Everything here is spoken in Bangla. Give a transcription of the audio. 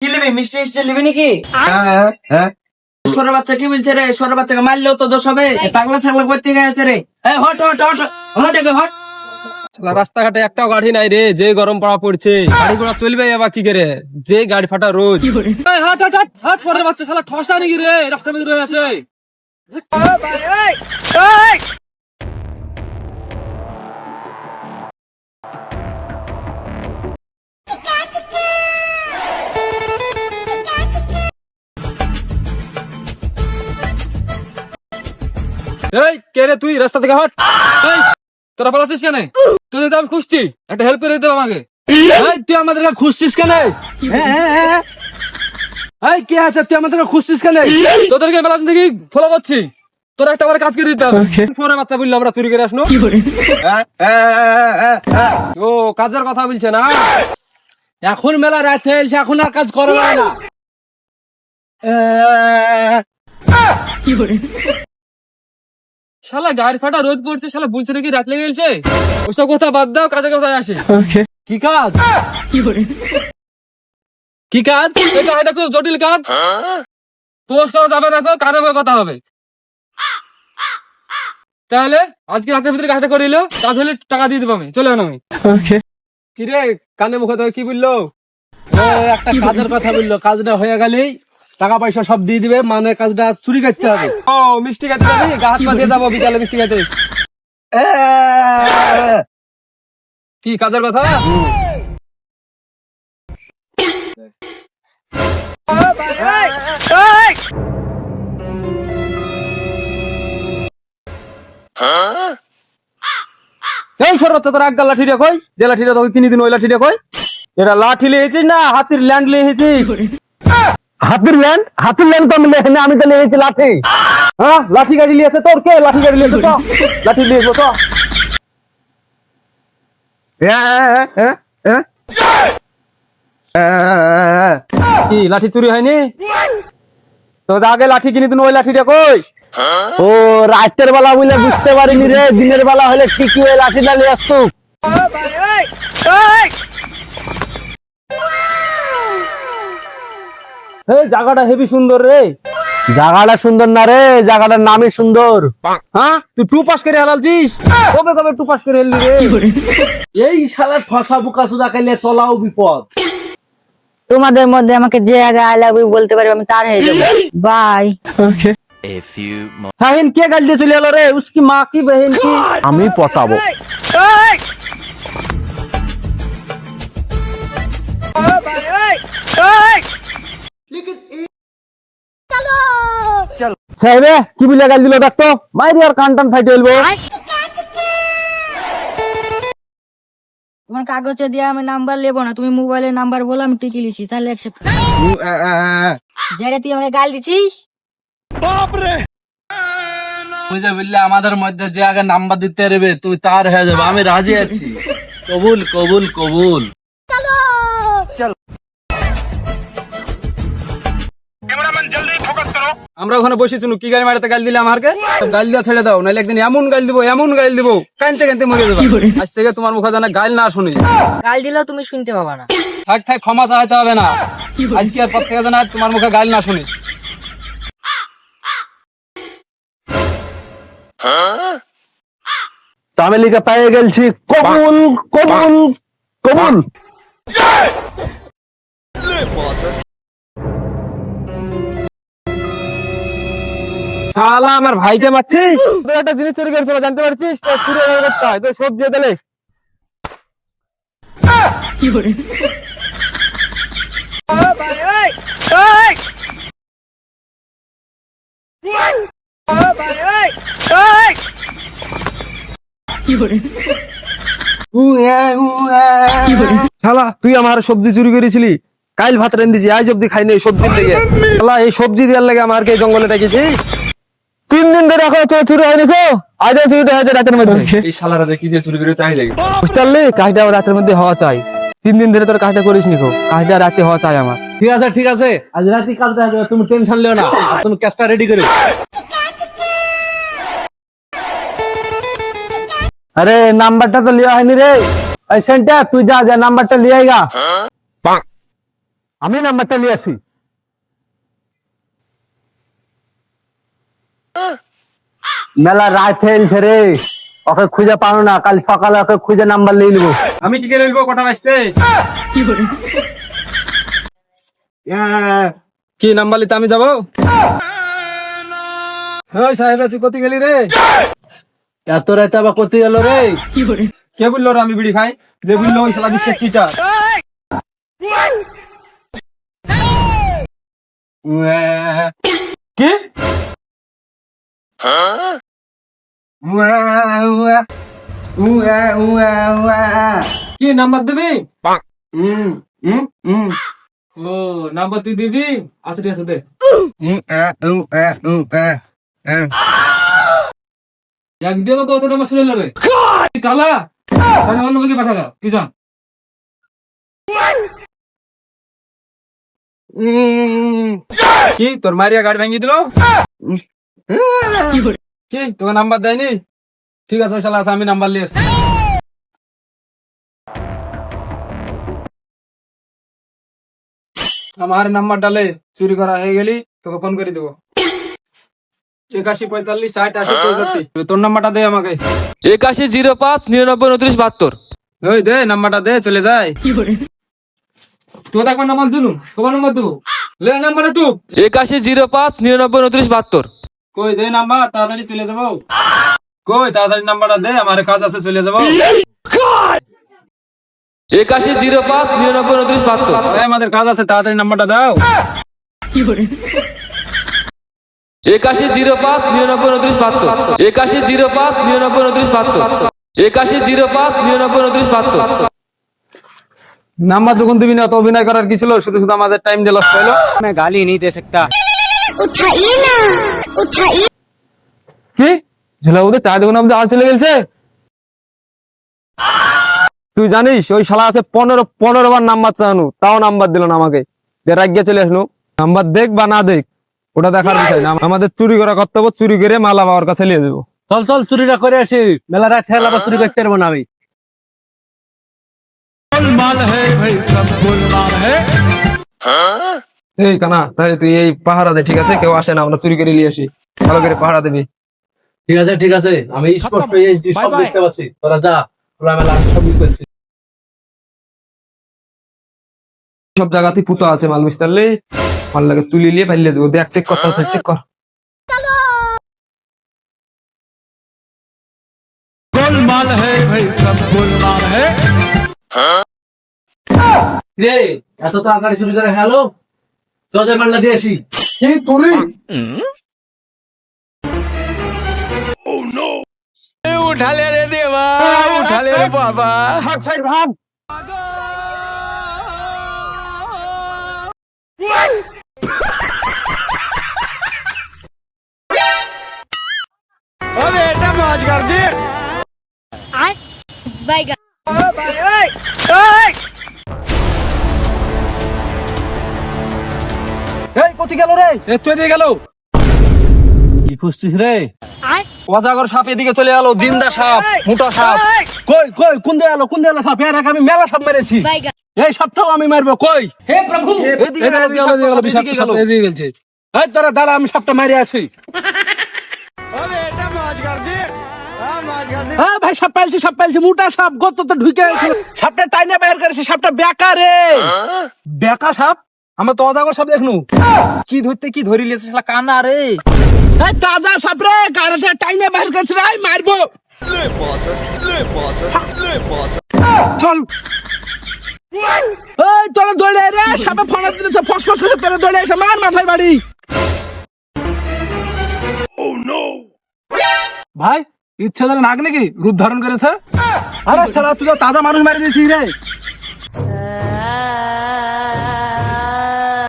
কি মিষ্টি মিষ্টি লিবি নাকি বাচ্চা কি বলছে রে? বাচ্চাকে মারলেও তো দোষ হবে। পাগলা ছাগলা করতে গেছে রে। Hot hot hot hot hot. রাস্তাঘাটে একটাও গাড়ি নাই রে যে গরম পড়া পড়ছে। গাড়ি ঘোড়া চলবে আবার কি করে? যে গাড়ি ফাটা রোজ। হাট হাট হাট হাট বাচ্চা শালা ঠসা নাকি রে? রাস্তার মধ্যে রয়ে আছে। এই কে রে তুই? রাস্তা থেকে হট। এই তোরা পালাচ্ছিস কেন? তুই তো আমি খুঁজছি। একটা হেল্প করে দিতে আমাকে। এই তুই আমাদেরকে খুঁজছিস কেন? এই কে আছে? তুই আমাদেরকে খুঁজছিস কেন? তোদেরকে বেলা থেকে ফলো করছি। তোর একটা বার কাজ করে দিতে হবে। ফোনে বাচ্চা বলল আমরা চুরি করে আসনো। ও কাজের কথা বলছে না? এখন মেলা রাতে এখন আর কাজ করা যায় না। শালা গাড়ি ফাটা রোদ পড়ছে শালা বুঝছে নাকি রাত লেগে গেছে? ওসব কথা বাদ দাও কাজে কথায় আসে। কি কাজ? কি করে কি কাজ? এটা এটা খুব জটিল কাজ। পোস্ট করা যাবে না কারও কথা হবে। তাহলে আজকে রাতের ভিতরে কাজটা করে নিলো কাজ হলে টাকা দিয়ে দেবো আমি চলে আনো আমি। কি রে কানে মুখে কি বলল? একটা কাজের কথা বলল কাজটা হয়ে গেলেই টাকা পয়সা সব দিয়ে দিবে মানে কাজটা চুরি করতে হবে। ও মিষ্টি খেতে যাবি? গা হাত পা দিয়ে যাব বিকালে মিষ্টি খেতে। কি কাজের কথা? এই সর্বত্র তোর এক লাঠি রে কই? যে লাঠিটা তোকে কিনে দিন ওই এটা লাঠি লিয়েছিস না? হাতির ল্যান্ড লিয়েছিস? হাতির ল্যান্ড? হাতির ল্যান্ড তো আমি লেখি আমি তো লিখেছি লাঠি। হ্যাঁ? লাঠি গাড়ি লিয়েছে তোর কে? লাঠি গাড়ি লিয়েছে তো? লাঠি লিয়েছে তো? কি, লাঠি চুরি হয়নি? তো আগে লাঠি কিনে দিন, ওই লাঠিটা কই? ও, রাতের বেলা বলে বুঝতে পারিনি রে, দিনের বেলা হলে ঠিকই ওই লাঠিটা নিয়ে আসতো এই জায়গাটা হেভি সুন্দর রে। জায়গাটা সুন্দর না রে জায়গাটার নামই সুন্দর। হ্যাঁ? তুই টু পাস করে হালালছিস? কবে কবে টু পাস করে এলি রে? এই শালার ফসা বুকা সুদা খাইলে চলাও বিপদ। তোমাদের মধ্যে আমাকে যে আগে আই লাভ ইউ বলতে পারবে আমি তার হয়ে যাব। Bye. A few mo- Shahin কে গাল দিয়ে চলে এলো রে? উসকি মা কি বহন কি? আমি পটাবো। সাহেবে কি বলে গাল দিল দেখতো মাইরি আর কান টান ফাইটে এলবো তোমার কাগজে দিয়ে আমি নাম্বার নেব না তুমি মোবাইলের নাম্বার বলো আমি টিকি লিছি তাহলে অ্যাকসেপ্ট যারে তুই আমাকে গাল দিছিস? বুঝে বললে আমাদের মধ্যে যে আগে নাম্বার দিতে পারবে তুমি তার হয়ে যাবে আমি রাজি আছি। কবুল কবুল কবুল। আমরা ওখানে বসেছি কি গাড়ি মারাতে গাল দিলে আমাকে গাল দিয়া ছেড়ে দাও নাহলে একদিন এমন গাল দিব এমন গাল দিব কানতে কানতে মরে যাবে। আজ থেকে তোমার মুখে জানা গাল না শুনি। গাল দিলেও তুমি শুনতে পাবা না। থাক থাক ক্ষমা চাইতে হবে না। আজকে আর পর থেকে জানা তোমার মুখে গাল না শুনি। তামিলিকা পেয়ে গেছি কবুল কবুল কবুল। শালা আমার ভাইকে মারছিস? একটা জিনিস চুরি করেছিল জানতে পারছিস? তো চুরি করতে হয় তো সব দিয়ে দিলে। শালা তুই আমার সবজি চুরি করেছিলি? কাইল ভাত রেন্দিছি আজ অব্দি খাই নাই সবজির লেগে। শালা এই সবজি দেওয়ার লেগে আমাকে এই জঙ্গলে ডেকেছিস? তিন দিন ধরে এখন তো চুরি হয়নি তো? আজ চুরিটা হয়েছে রাতের মধ্যে। এই শালারা যে চুরি করে তাই লাগে। বুঝতে পারলি? কাজটা রাতের মধ্যে হওয়া চাই। তিন দিন ধরে তোর কাজটা করিস নি কাজটা রাতে হওয়া চাই আমার। ঠিক আছে ঠিক আছে। আজ রাতে কাজটা তুমি টেনশন লিও না। আজ তুমি ক্যাশটা রেডি করো। আরে নাম্বারটা তো লিয়া হয়নি রে। এই সেন্টা তুই যা যা নাম্বারটা লিয়ে আমি নাম্বারটা নিয়ে আসি মেলা রাত হয়েছে রে ওকে খুঁজে পানো না কাল সকালে ওকে খুঁজে নাম্বার নিয়ে নিবো। আমি টিকে লইব কটা বাজছে কি নাম্বার লিতে আমি যাব? ওই সাহেব তুই কোথায় গেলি রে? এত রাতে আবার কোথায় গেল রে? কে বলল রে আমি বিড়ি খাই? যে বলল ওই শালা বিশ্বের চিটার কি? কি নাম্বার দিবি? ও নাম্বার তুই দিবি? আচ্ছা ঠিক আছে দে। এক দিয়ে তো অত নাম্বার শুনে রে। কালা? তাহলে অন্য কাকে পাঠাগা। তুই জান কি তোর মারিয়া গাড়ি ভেঙে দিল? কি? তোকে নাম্বার দেয়নি? ঠিক আছে শালা আমি নাম্বার নিয়ে এসছি আমার নাম্বার ডালে চুরি করা হয়ে গেলি তোকে ফোন করে দেবো। একাশি পঁয়তাল্লিশ ষাট আশি পঁয়ষট্টি তোর নাম্বারটা দে আমাকে। একাশি জিরো পাঁচ নিরানব্বই উনত্রিশ বাহাত্তর। ওই দে নাম্বারটা দে চলে যায় তোর একবার নাম্বার দিলু তোমার নাম্বার দেবো। লে নাম্বারটা টুক। একাশি জিরো পাঁচ নিরানব্বই উনত্রিশ বাহাত্তর। কই দে নাম্বার তাড়াতাড়ি চলে যাব। কই তাড়াতাড়ি নাম্বারটা দে আমার কাজ আছে চলে যাব। একাশি জিরো পাঁচ নিরানব্বই উনত্রিশ বাহাত্তর। আমাদের কাজ আছে তাড়াতাড়ি নাম্বারটা দাও। একাশি জিরো পাঁচ নিরানব্বই উনত্রিশ বাহাত্তর। একাশি জিরো পাঁচ নিরানব্বই উনত্রিশ বাহাত্তর। একাশি জিরো পাঁচ নিরানব্বই উনত্রিশ বাহাত্তর। নাম্বার যখন দিবি না তো অভিনয় করার কি ছিল? শুধু শুধু আমাদের টাইম ডে লস পাইলো। কি? আর চলে গেছে তুই জানিস ওই শালা আছে পনেরো পনেরো বার নাম্বার তাও নাম্বার দিল না আমাকে। রাগিয়ে চলে নাম্বার দেখ বা না দেখ ওটা দেখার বিষয় না। আমাদের চুরি করা কর্তব্য চুরি করে মালা বাবার কাছে নিয়ে যাব। চল চল চুরিটা করে আসি। মেলা রাত খেলা বা চুরি করতে পারব না আমি। মাল হ্যাঁ? এই কানা তাহলে তুই এই পাহারা দে ঠিক আছে? কেউ আসে না আমরা চুরি করে নিয়ে আসি। ভালো করে পাহারা দিবি। ঠিক আছে ঠিক আছে। আমি স্পষ্ট এইচডি সব দেখতে পাচ্ছি। তোরা যা খোলা মেলা আমি সব জায়গাতে পুতো আছে মাল মিস্তারলে মাল লাগে তুলি নিয়ে পাইলে দেবো দেখ চেক করতে হচ্ছে চেক কর। রে এত তাড়াতাড়ি চুরি করে হ্যালো চল মাল্লা দিয়ে আসি बाइक এই কতি গেল রে। এ তুই গেল? কি রে? অজাগর সাপ এদিকে চলে গেল জিন্দা সাপ মোটা সাপ। কই কই কোন কোন সাপ? এর আমি মেলা সাপ মেরেছি। এই সাপটাও আমি মারবো কই? হে প্রভু। এদিকে গেল এই তোরা দাঁড়া আমি সাপটা মারি আসি। তো ঢুকে সাপটা টাইনা বাইর করেছে সাপটা বেকারে বেকা সাপ? আমরা তো অজাগর সাপ দেখনু। কি ধরতে কি ধরি লিয়েছে শালা কানা রে? এই তাজা সাপ রে কারাতে টাইনে বাইর করেছে রে এই মারবো। চল। এই তোরা দৌড়ে রে, সাপে ফোনা দিলেছে ফস ফস করে তোরা দৌড়ে এসে মার মাথায় বাড়ি। ভাই, ইচ্ছে ধরে নাক নাকি রূপ ধারণ করেছে? আরে শালা, তুই তো তাজা মানুষ মারি দিয়েছিস রে।